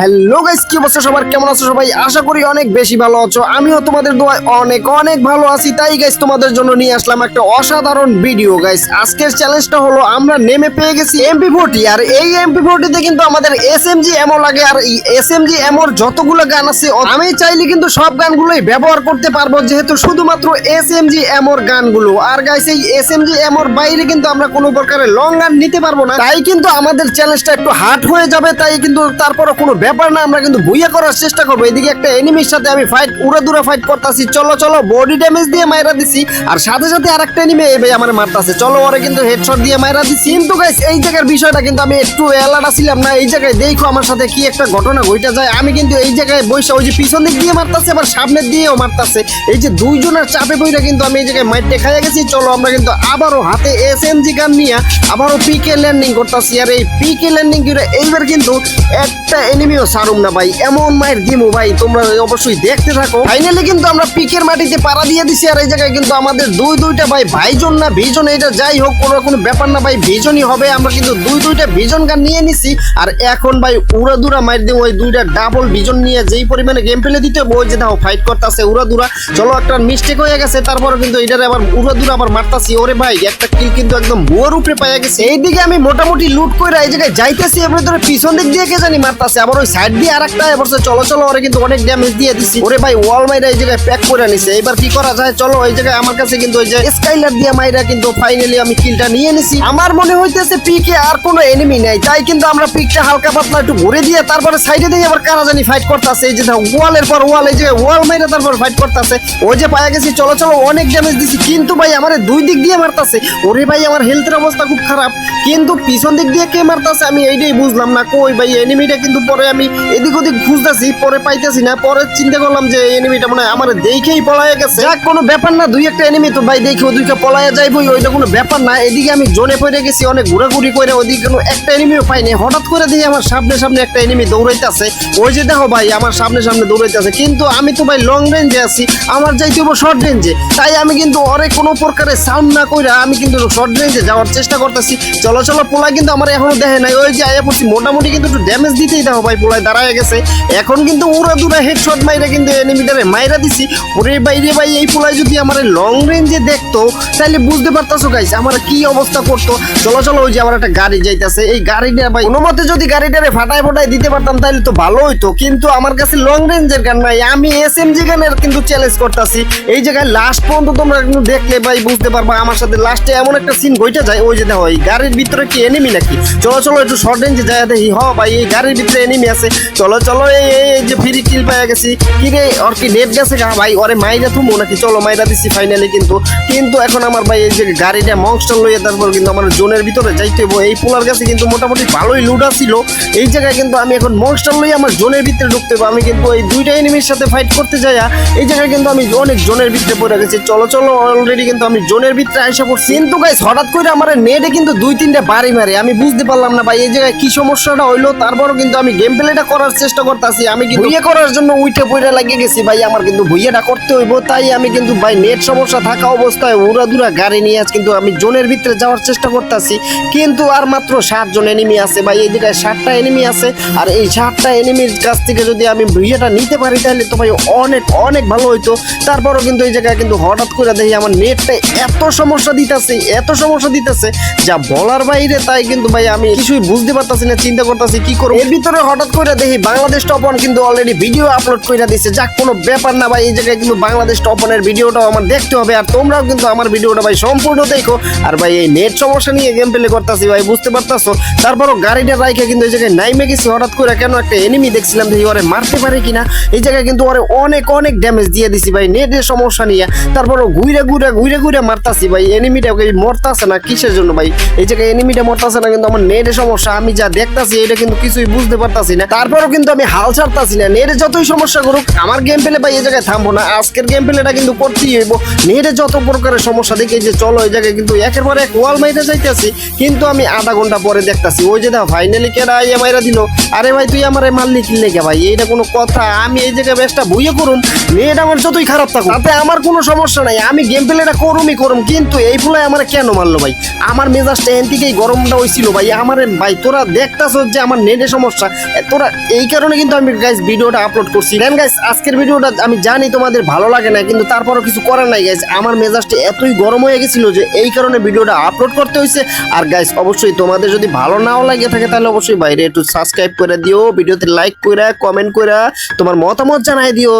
Hello guys কি অবস্থা সবার? কেমন আছো সবাই? আশা করি অনেক বেশি ভালো আছো। আমিও তোমাদের দোয়ায় অনেক অনেক ভালো আছি। তাই গাইস তোমাদের জন্য নিয়ে আসলাম একটা অসাধারণ ভিডিও গাইস আজকের চ্যালেঞ্জটা হলো, আমরা নেমে পেয়ে গেছি এমপি ফোর্টি আর এই এমপি ফোর্টিতে কিন্তু আমাদের এস এম জি এমও লাগে। আর এই এস এম জি এমোর যতগুলো গান আছে আমি চাইলে কিন্তু সব গানগুলোই ব্যবহার করতে পারব। যেহেতু শুধুমাত্র এস এম জি এমোর গানগুলো। আর গাইস এই এস এম জি এমোর বাইরে কিন্তু আমরা কোনো প্রকারের লং গান নিতে পারব না। তাই কিন্তু আমাদের চ্যালেঞ্জটা একটু হার্ড হয়ে যাবে। তাই কিন্তু তারপরে কোনো ব্যাপার না, আমরা কিন্তু বুইয়া করার চেষ্টা করব। এদিকে একটা এনিমির সাথে আমি ফাইট উড়ে দূরে ফাইট করতেছি। চলো চলো বডি ড্যামেজ দিয়ে মাইরা দিছি। আর সাথে সাথে আরেকটা এনিমি এই ভাই আমার মারতাছে। চলো, ওরে কিন্তু হেডশট দিয়ে মাইরা দিছি। কিন্তু গাইস এই জায়গার বিষয়টা কিন্তু আমি একটু অ্যালার্ট ছিলাম না। এই জায়গায় দেখো আমার সাথে কি একটা ঘটনা ঘটে যায়। আমি কিন্তু এই জায়গায় বসে ওই যে পিছন দিক দিয়ে মারতাছে, আবার সামনের দিয়েও মারতাছে। এই যে দুইজনের চাপে বইরা কিন্তু আমি এই জায়গায় মাইট দেখাই গেছি। চলো, আমরা কিন্তু আবারও হাতে এস এম জি গান নিয়ে আবারও পিকে ল্যান্ডিং করতেছি। আর এই পিকে ল্যান্ডিং এইবার কিন্তু একটা এনিমিও সারুম না ভাই, এমন মায়ের দিমু ভাই, তোমরা অবশ্যই দেখতে থাকো। ফাইনালি কিন্তু আমরা পিকের মাটিতে পাড়া দিয়ে দিছি, আর এই জায়গায় কিন্তু আমাদের দুই দুইটা ভাই ভাইজন না, ভিজন, এটা যাই হোক, কোনো কোনো ব্যাপার না ভাই, ভিজনই হবে। আমরা কিন্তু দুই দুইটা ভিজন গান নিয়ে নিছি, আর এখন ভাই উড়া দুরা মার দিয়ে ওই দুইটা ডাবল ভিজন নিয়ে যেই পরিমাণে গেম প্লে দিতে ওই যে দাও ফাইট করতেছে উড়া দুরা চলো, একটা মিস্টেক হয়ে গেছে তারপরে কিন্তু এটারে আবার উড়া দুরা আবার মারতাছি। ওরে ভাই, একটা কিল কিন্তু একদম বুয়ার উপরে পাইয়া গেছে। এইদিকে আমি মোটামুটি লুট করে এই জায়গায় যাইতেছি এবার ধরে পিছন দিক দিয়ে কে জানি মারতাছে আবার ওই সাইড দিয়ে আরেকটা এবার সে চলো চলো, ওরে কিন্তু অনেক ড্যামেজ দিয়ে দিছি। ওরে ভাই ওয়াল মাইরা এই জায়গায় প্যাক করে নিছে। এবার কি করা যায়? চলো ওই জায়গায় আমার কাছে কিন্তু ওই যে স্কাইলার দিয়ে মাইরা কিন্তু ফাইনালি আমি কিলটা নিয়ে নিছি। আমার মনে হইতেছে পিকে আর কোনো এনিমি নাই। তাই কিন্তু আমরা পিকটা হালকা পাতলা একটু ঘুরে দিয়ে তারপরে সাইডে দিয়ে আবার কারা জানি ফাইট করতেছে। এই যে ওয়ালের পর ওয়াল এই যে ওয়াল মাইরা তারপর ফাইট করতেছে। ওই যে পায়া গেছি, চলো চলো, অনেক ড্যামেজ দিছি। কিন্তু ভাই, আমার দুই দিক দিয়ে মারতাছে। ওরে ভাই, আমার হেলথের অবস্থা খুব খারাপ। কিন্তু পিছন দিক দিয়ে কে মারতাছে, আমি এইটাই বুঝলাম না। কই ভাই এনিমিটা কিন্তু পরে আমি এদিক ওদিক খুঁজতেছি, পরে পাইতেছি না, পরে চিন্তা করলাম যে এনিমিটা মনে হয় আমার দেখেই পলায় গেছে। যাক, কোনো ব্যাপার না, দুই একটা এনিমি তো ভাই দেখি, ওদিকে পলায় যাইবই, ওইটা কোনো ব্যাপার না। এদিকে আমি জোনে পড়ে গেছি, অনেক ঘোরাঘুরি করে, ওদিকে কোনো একটা এনিমিও পাইনি। হঠাৎ করে দিয়ে আমার সামনে সামনে একটা এনিমি দৌড়াইতেছে। ওই যে দেখো ভাই, আমার সামনে সামনে দৌড়াইতেছে। কিন্তু আমি তো ভাই লং রেঞ্জে আছি, আমার যাইতে হব শর্ট রেঞ্জে তাই আমি কিন্তু অনেক কোনো প্রকারের সাউন্ড না কইরা আমি কিন্তু শর্ট রেঞ্জে যাওয়ার চেষ্টা করতেছি। চলো চলো পোলা কিন্তু আমার এখনও দেখে নাই। ওই যে আয়া পড়ছি, মোটামুটি কিন্তু একটু ড্যামেজ দিতেই দেখো ভাই পোলায় দাঁড়ায় গেছে। এখন কিন্তু উড়া দুরা হেডশট মাইরা কিন্তু এনিমিটারে মাইরা দিছি। ওরে বাইরে ভাই, এই পোলায় যদি আমার লং রেঞ্জে দেখতো তাহলে বুঝতে পারতাছো গাইস আমার কি অবস্থা করতো। চলো চলো, ওই যে আমার একটা গাড়ি যাইতাছে। এই গাড়িটা ভাই, কোনো মতে যদি গাড়িটারে ফাটায় ফাটায় দিতে পারতাম তাহলে তো ভালো হইতো। কিন্তু আমার কাছে লং রেঞ্জের গান নাই। আমি এস এম জি গানের কিন্তু চ্যালেঞ্জ করতেছি। এই জায়গায় লাস্ট পর্যন্ত তোমরা কিন্তু দেখলে ভাই, বুঝতে পারবা, আমার সাথে লাস্টে এমন একটা সিন ঘটে যায়। ওই যে দেখো, এই গাড়ির ভিতরে কি এনিমি নাকি? চলো চলো, একটু শর্ট রেঞ্জে যায় দেখি। হ ভাই, এই গাড়ির ভিতরে এনিমি আছে। চলো চলো, এই এই যে ফ্রি কিল পাইয়া গেছি। কি রে, ওর কি নেট গেছে গা ভাই? ওরে মাইরা থুমো নাকি? চলো, মাইরা দিছি ফাইনালি কিন্তু। কিন্তু এখন আমার ভাই এই যে গাড়িটা মংস্টার লইয়া তারপর কিন্তু আমার জোনের ভিতরে যাইতে হইবো। এই পোলার কাছে কিন্তু মোটামুটি ভালোই লুডা ছিল এই জায়গায় কিন্তু আমি এখন মংস্টার লইয়া আমার জোনের ভিতরে ঢুকতে হইবো। আমি কিন্তু এই দুইটা এনিমির সাথে ফাইট করতে যাইয়া এই জায়গায় কিন্তু আমি অনেক জোনের ভিতরে পড়ে গেছি। চলো চলো অলরেডি কিন্তু আমি জোনের ভিতরে আইসা পড়ছি। কিন্তু গাইস হঠাৎ করে আমার নেটে কিন্তু দুই, তিনটা বাড়ি মারে। আমি বুঝতে পারলাম না ভাই, এই জায়গায় কি সমস্যাটা হইল? তারপরও কিন্তু আমি গেম প্লেটা করার চেষ্টা করতেছি। আমি কিন্তু ভুইয়া করার জন্য উইটে পড়ে লাগিয়ে গেছি ভাই, আমার কিন্তু ভুইয়াটা করতে হইব। তাই আমি কিন্তু ভাই নেট সমস্যা থাকা অবস্থায় উড়া গাড়ি নিয়ে আজ কিন্তু আমি জোনের ভিতরে যাওয়ার চেষ্টা করতেছি। কিন্তু আর মাত্র সাতজন এনিমি আছে ভাই, এই জায়গায় ষাটটা এনিমি আছে। আর এই ষাটটা এনিমির কাছ থেকে যদি আমি ভুইয়াটা নিতে পারি, তাহলে তো ভাই অনেক অনেক ভালো হইতো। তারপরও কিন্তু এই জায়গায় কিন্তু হঠাৎ করে দেখি আমার নেটটা এত সমস্যা দিতেছে, এত সমস্যা দিতেছে। যা বলার বাইরে তাই কিন্তু ভাই আমি কিছুই বুঝতে পারতাছি না, চিন্তা করতেছি কি করব। এর ভিতরে হঠাৎ করে দেখি বাংলাদেশ টপন কিন্তু অলরেডি ভিডিও আপলোড করে দিছে। যাক, কোনো ব্যাপার না ভাই, এই জায়গায় কিন্তু বাংলাদেশ টপনের ভিডিওটাও আমার দেখতে হবে, আর তোমরাও কিন্তু আমার ভিডিওটা ভাই সম্পূর্ণ দেখো। আর ভাই, এই নেট সমস্যা নিয়ে গেম প্লে করতেছি ভাই, বুঝতে পারতাছো? তারপরও গাড়িটা রাইখে কিন্তু এই জায়গায় নাইমে গেছি, হঠাৎ করে কেন একটা এনিমি দেখছিলাম, দেখি ওরে মারতে পারে কিনা। এই জায়গায় কিন্তু ওরে অনেক অনেক ড্যামেজ দিয়ে দিছি ভাই নেটের সমস্যা নিয়ে। তারপরও ঘুরে ঘুরে ঘুরে ঘুরে মারতাছি ভাই এনিমিটা মরতাছে না কিসের জন্য ভাই? এই জায়গায় এনিমিটা মরতাছে না কিন্তু আমার নেটের সমস্যা, আমি যা দেখতাছি এটা কিন্তু কিছুই বুঝতে পারতাছি না। তারপরও কিন্তু আমি হাল ছাড়তাছি না। নেটে যতই সমস্যা করুক, আমার গেম প্লে ভাই এই জায়গায় থামবো না। আজকের গেম প্লেটা কিন্তু করতেই হইব। নেটে যত প্রকারের সমস্যা, দেখে যে চলো এই জায়গায় কিন্তু একের পর এক ওয়াল মাইতে যাইতেছি। কিন্তু আমি আধা ঘণ্টা পরে দেখতাছি, ওই যে দাও ফাইনালি কেডা ইয়ে মাইরা দিল। আরে ভাই, তুই আমার মারলি কিনলে কে ভাই? এইটা কোনো কথা। আমি এই জায়গায় বেশটা বইয়ে করুন। নেট আমার যতই খারাপ থাকুক, তাতে আমার কোনো সমস্যা নাই। আমি গেম প্লেটা করুমই করুম। কিন্তু এই ফুলায় আমার কেন মারলো ভাই? আমার মেজাজটা এন থেকেই গরমটা হয়েছিল ভাই। আমার ভাই, তোরা দেখতাছ যে আমার নেটে সমস্যা। তোরা এই কারণে কিন্তু আমি গাইস ভিডিওটা আপলোড করছি। দেন গাইস আজকের ভিডিওটা আমি জানি তোমাদের ভালো লাগে না, কিন্তু তারপরও কিছু করার নাই গাইস আমার মেজাজটা এতই গরম হয়ে গেছিল যে এই কারণে ভিডিওটা আপলোড করতে হয়েছে আর গাইস অবশ্যই তোমাদের যদি ভালো নাও লাগে থাকে, তাহলে অবশ্যই বাইরে একটু সাবস্ক্রাইব করে দিও। ভিডিওতে লাইক করে কমেন্ট করে তোমার মতামত জানাই দিও।